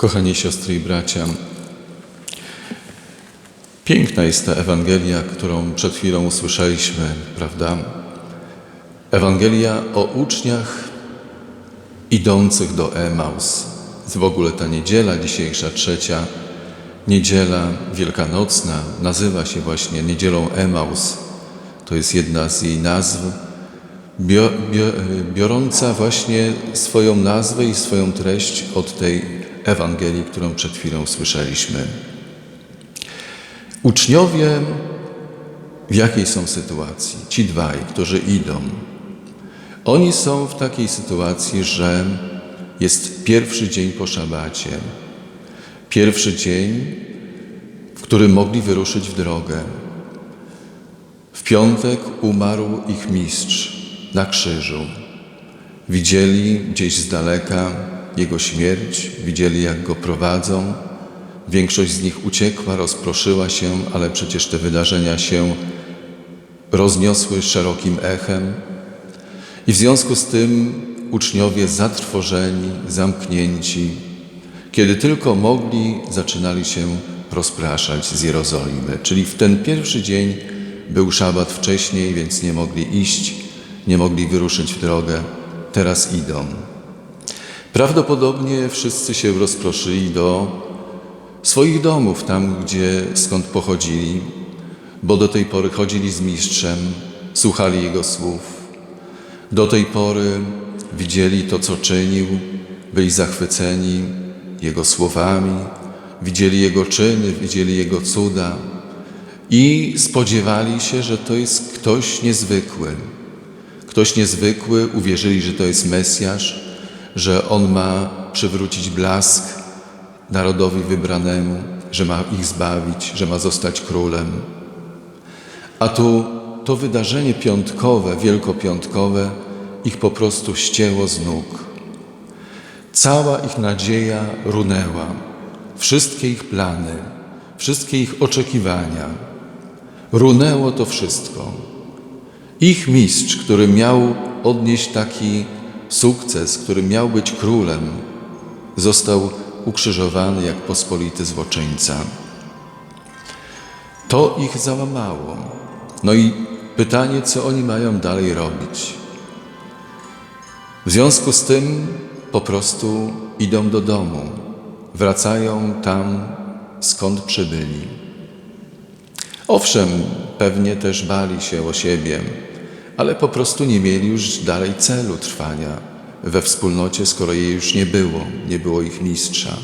Kochani siostry i bracia, piękna jest ta Ewangelia, którą przed chwilą usłyszeliśmy, prawda? Ewangelia o uczniach idących do Emaus. W ogóle ta niedziela dzisiejsza, trzecia niedziela wielkanocna, nazywa się właśnie niedzielą Emaus. To jest jedna z jej nazw, bio, bio, biorąca właśnie swoją nazwę i swoją treść od tej Ewangelii, którą przed chwilą słyszeliśmy. Uczniowie w jakiej są sytuacji? Ci dwaj, którzy idą. Oni są w takiej sytuacji, że jest pierwszy dzień po szabacie. Pierwszy dzień, w którym mogli wyruszyć w drogę. W piątek umarł ich mistrz na krzyżu. Widzieli gdzieś z daleka jego śmierć, widzieli jak go prowadzą. Większość z nich uciekła, rozproszyła się, ale przecież te wydarzenia się rozniosły szerokim echem. I w związku z tym uczniowie zatrwożeni, zamknięci, kiedy tylko mogli, zaczynali się rozpraszać z Jerozolimy. Czyli w ten pierwszy dzień był szabat wcześniej, więc nie mogli iść, nie mogli wyruszyć w drogę. Teraz idą. Prawdopodobnie wszyscy się rozproszyli do swoich domów, tam gdzie skąd pochodzili, bo do tej pory chodzili z mistrzem, słuchali jego słów. Do tej pory widzieli to, co czynił, byli zachwyceni jego słowami, widzieli jego czyny, widzieli jego cuda i spodziewali się, że to jest ktoś niezwykły. Ktoś niezwykły, uwierzyli, że to jest Mesjasz, że on ma przywrócić blask narodowi wybranemu, że ma ich zbawić, że ma zostać królem. A tu to wydarzenie piątkowe, wielkopiątkowe, ich po prostu ścięło z nóg. Cała ich nadzieja runęła, wszystkie ich plany, wszystkie ich oczekiwania. Runęło to wszystko. Ich mistrz, który miał odnieść taki sukces, który miał być królem, został ukrzyżowany jak pospolity złoczyńca. To ich załamało. No i pytanie, co oni mają dalej robić. W związku z tym po prostu idą do domu, wracają tam, skąd przybyli. Owszem, pewnie też bali się o siebie, ale po prostu nie mieli już dalej celu trwania we wspólnocie, skoro jej już nie było, nie było ich mistrza.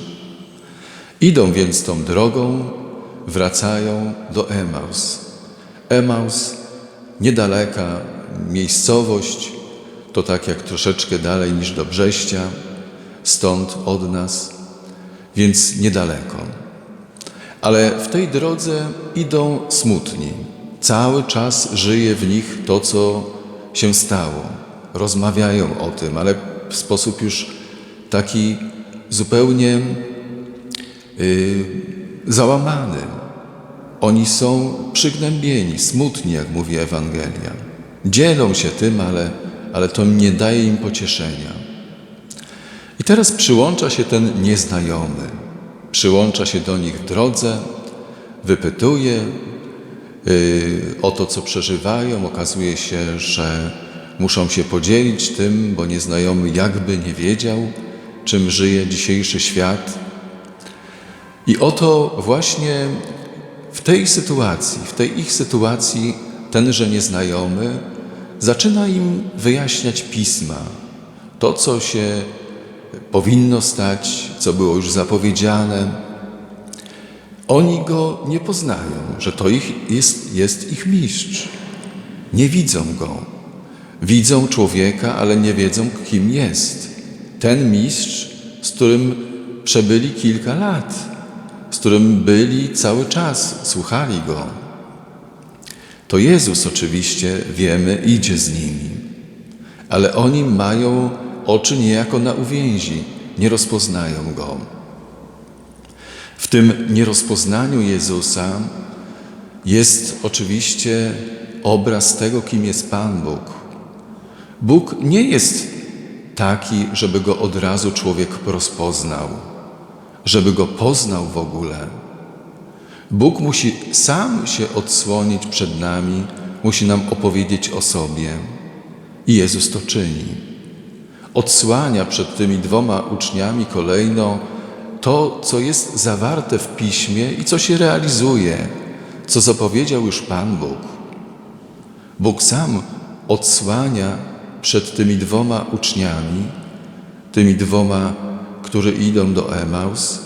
Idą więc tą drogą, wracają do Emaus. Emaus, niedaleka miejscowość, to tak jak troszeczkę dalej niż do Brześcia, stąd od nas, więc niedaleko. Ale w tej drodze idą smutni. Cały czas żyje w nich to, co się stało. Rozmawiają o tym, ale w sposób już taki zupełnie yy, załamany. Oni są przygnębieni, smutni, jak mówi Ewangelia. Dzielą się tym, ale, ale to nie daje im pocieszenia. I teraz przyłącza się ten nieznajomy. Przyłącza się do nich w drodze, wypytuje o to, co przeżywają. Okazuje się, że muszą się podzielić tym, bo nieznajomy jakby nie wiedział, czym żyje dzisiejszy świat. I oto właśnie w tej sytuacji, w tej ich sytuacji, tenże nieznajomy zaczyna im wyjaśniać pisma. To, co się powinno stać, co było już zapowiedziane. Oni go nie poznają, że to ich jest, jest ich mistrz. Nie widzą go. Widzą człowieka, ale nie wiedzą, kim jest. Ten mistrz, z którym przebyli kilka lat, z którym byli cały czas, słuchali go. To Jezus oczywiście, wiemy, idzie z nimi, ale oni mają oczy niejako na uwięzi, nie rozpoznają Go. W tym nierozpoznaniu Jezusa jest oczywiście obraz tego, kim jest Pan Bóg. Bóg nie jest taki, żeby Go od razu człowiek rozpoznał, żeby go poznał w ogóle. Bóg musi sam się odsłonić przed nami, musi nam opowiedzieć o sobie. I Jezus to czyni. Odsłania przed tymi dwoma uczniami kolejno to, co jest zawarte w piśmie i co się realizuje, co zapowiedział już Pan Bóg. Bóg sam odsłania przed tymi dwoma uczniami, tymi dwoma, którzy idą do Emaus,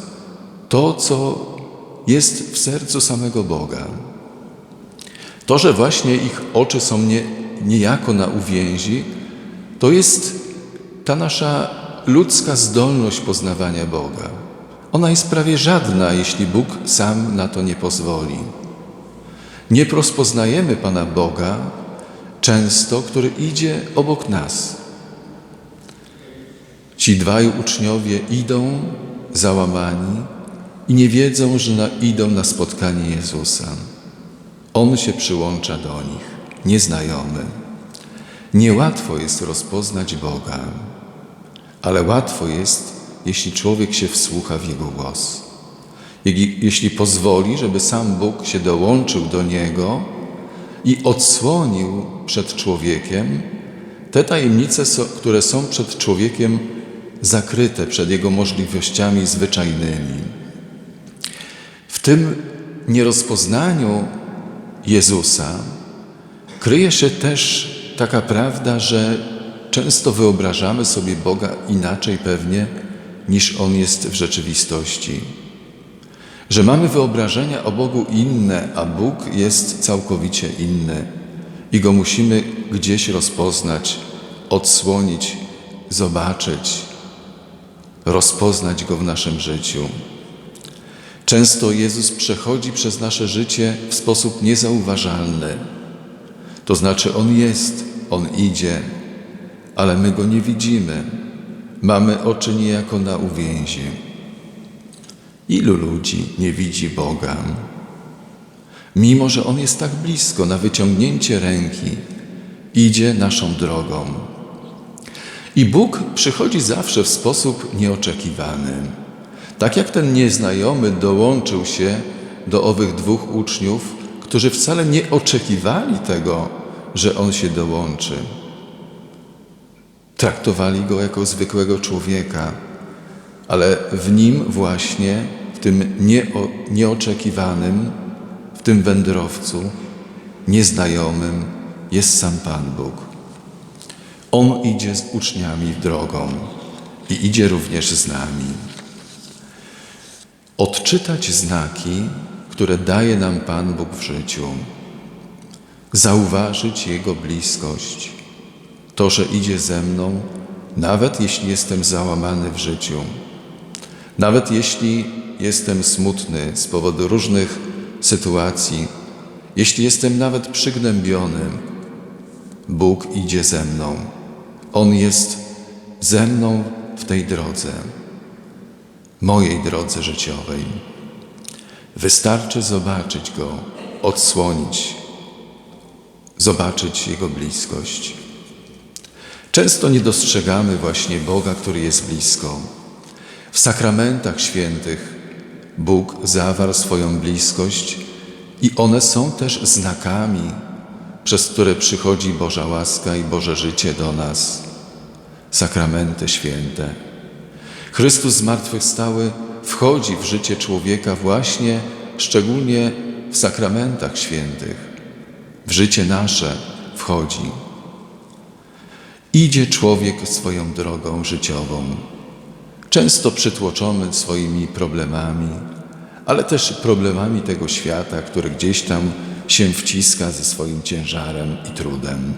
to, co jest w sercu samego Boga. To, że właśnie ich oczy są nie, niejako na uwięzi, to jest ta nasza ludzka zdolność poznawania Boga. Ona jest prawie żadna, jeśli Bóg sam na to nie pozwoli. Nie rozpoznajemy Pana Boga często, który idzie obok nas. Ci dwaj uczniowie idą załamani i nie wiedzą, że na, idą na spotkanie Jezusa. On się przyłącza do nich, nieznajomy. Niełatwo jest rozpoznać Boga, ale łatwo jest, jeśli człowiek się wsłucha w Jego głos. Jeśli, pozwoli, żeby sam Bóg się dołączył do Niego i odsłonił przed człowiekiem te tajemnice, które są przed człowiekiem zakryte przed jego możliwościami zwyczajnymi. W tym nierozpoznaniu Jezusa kryje się też taka prawda, że często wyobrażamy sobie Boga inaczej pewnie niż On jest w rzeczywistości. Że mamy wyobrażenia o Bogu inne, a Bóg jest całkowicie inny i Go musimy gdzieś rozpoznać, odsłonić, zobaczyć, rozpoznać Go w naszym życiu. Często Jezus przechodzi przez nasze życie w sposób niezauważalny. To znaczy On jest, On idzie, ale my Go nie widzimy. Mamy oczy niejako na uwięzi. Ilu ludzi nie widzi Boga? Mimo, że On jest tak blisko, na wyciągnięcie ręki, idzie naszą drogą. I Bóg przychodzi zawsze w sposób nieoczekiwany. Tak jak ten nieznajomy dołączył się do owych dwóch uczniów, którzy wcale nie oczekiwali tego, że on się dołączy. Traktowali go jako zwykłego człowieka, ale w nim właśnie, w tym nieo, nieoczekiwanym, w tym wędrowcu, nieznajomym, jest sam Pan Bóg. On idzie z uczniami drogą i idzie również z nami. Odczytać znaki, które daje nam Pan Bóg w życiu, zauważyć Jego bliskość, to, że idzie ze mną, nawet jeśli jestem załamany w życiu, nawet jeśli jestem smutny z powodu różnych sytuacji, jeśli jestem nawet przygnębiony, Bóg idzie ze mną. On jest ze mną w tej drodze, mojej drodze życiowej. Wystarczy zobaczyć Go, odsłonić, zobaczyć Jego bliskość. Często nie dostrzegamy właśnie Boga, który jest blisko. W sakramentach świętych Bóg zawarł swoją bliskość i one są też znakami przez które przychodzi Boża łaska i Boże życie do nas, sakramenty święte. Chrystus zmartwychwstały wchodzi w życie człowieka właśnie szczególnie w sakramentach świętych. W życie nasze wchodzi. Idzie człowiek swoją drogą życiową, często przytłoczony swoimi problemami, ale też problemami tego świata, który gdzieś tam się wciska ze swoim ciężarem i trudem.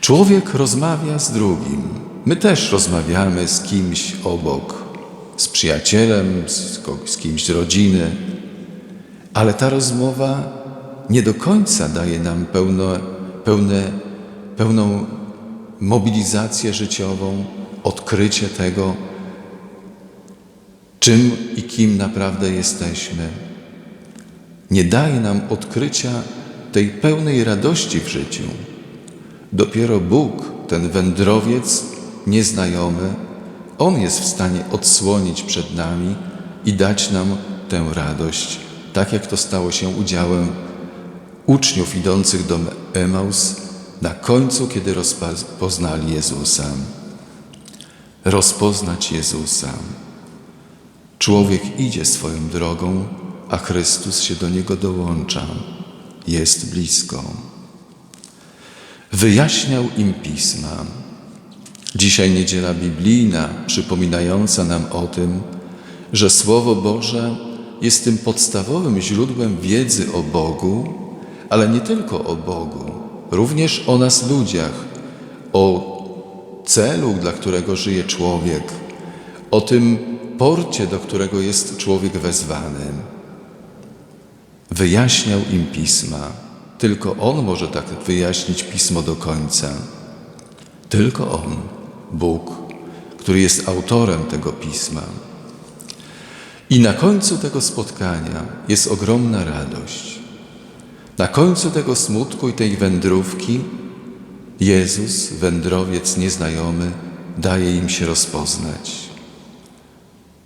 Człowiek rozmawia z drugim. My też rozmawiamy z kimś obok, z przyjacielem, z, z kimś z rodziny, ale ta rozmowa nie do końca daje nam pełno, pełne, pełną mobilizację życiową, odkrycie tego, czym i kim naprawdę jesteśmy nie daje nam odkrycia tej pełnej radości w życiu. Dopiero Bóg, ten wędrowiec nieznajomy, On jest w stanie odsłonić przed nami i dać nam tę radość, tak jak to stało się udziałem uczniów idących do Emaus na końcu, kiedy rozpoznali Jezusa. Rozpoznać Jezusa. Człowiek idzie swoją drogą, a Chrystus się do niego dołącza. Jest blisko. Wyjaśniał im pisma. Dzisiaj niedziela biblijna, przypominająca nam o tym, że Słowo Boże jest tym podstawowym źródłem wiedzy o Bogu, ale nie tylko o Bogu, również o nas ludziach, o celu, dla którego żyje człowiek, o tym porcie, do którego jest człowiek wezwany. Wyjaśniał im pisma. Tylko On może tak wyjaśnić pismo do końca. Tylko On, Bóg, który jest autorem tego pisma. I na końcu tego spotkania jest ogromna radość. Na końcu tego smutku i tej wędrówki Jezus, wędrowiec nieznajomy, daje im się rozpoznać.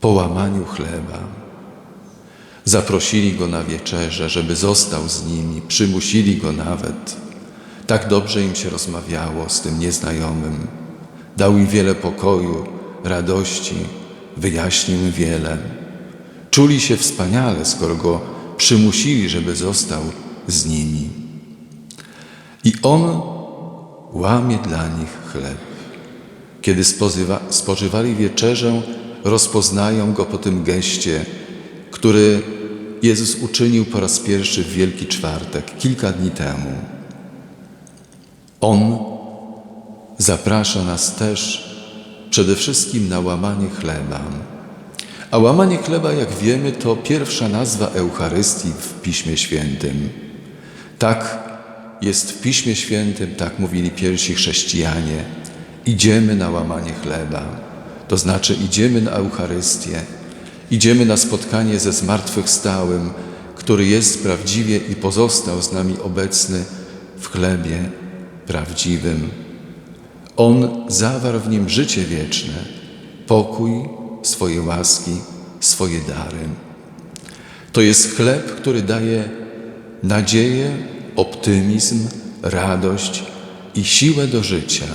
Po łamaniu chleba zaprosili go na wieczerze, żeby został z nimi, przymusili go nawet. Tak dobrze im się rozmawiało z tym nieznajomym. Dał im wiele pokoju, radości, wyjaśnił im wiele. Czuli się wspaniale, skoro go przymusili, żeby został z nimi. I on łamie dla nich chleb. Kiedy spożywali wieczerzę, rozpoznają go po tym geście, który Jezus uczynił po raz pierwszy w Wielki Czwartek, kilka dni temu. On zaprasza nas też przede wszystkim na łamanie chleba. A łamanie chleba, jak wiemy, to pierwsza nazwa Eucharystii w Piśmie Świętym. Tak jest w Piśmie Świętym, tak mówili pierwsi chrześcijanie. Idziemy na łamanie chleba, to znaczy idziemy na Eucharystię, idziemy na spotkanie ze zmartwychwstałym, który jest prawdziwie i pozostał z nami obecny w chlebie prawdziwym. On zawarł w nim życie wieczne, pokój, swoje łaski, swoje dary. To jest chleb, który daje nadzieję, optymizm, radość i siłę do życia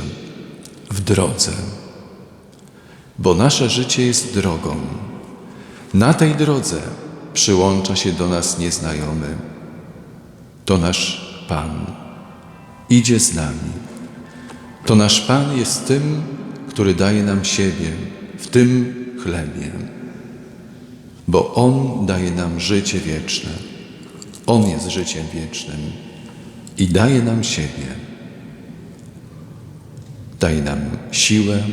w drodze. Bo nasze życie jest drogą. Na tej drodze przyłącza się do nas nieznajomy. To nasz Pan. Idzie z nami. To nasz Pan jest tym, który daje nam siebie w tym chlebie. Bo On daje nam życie wieczne. On jest życiem wiecznym i daje nam siebie. Daje nam siłę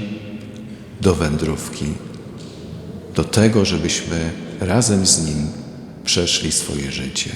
do wędrówki, do tego, żebyśmy razem z Nim przeszli swoje życie.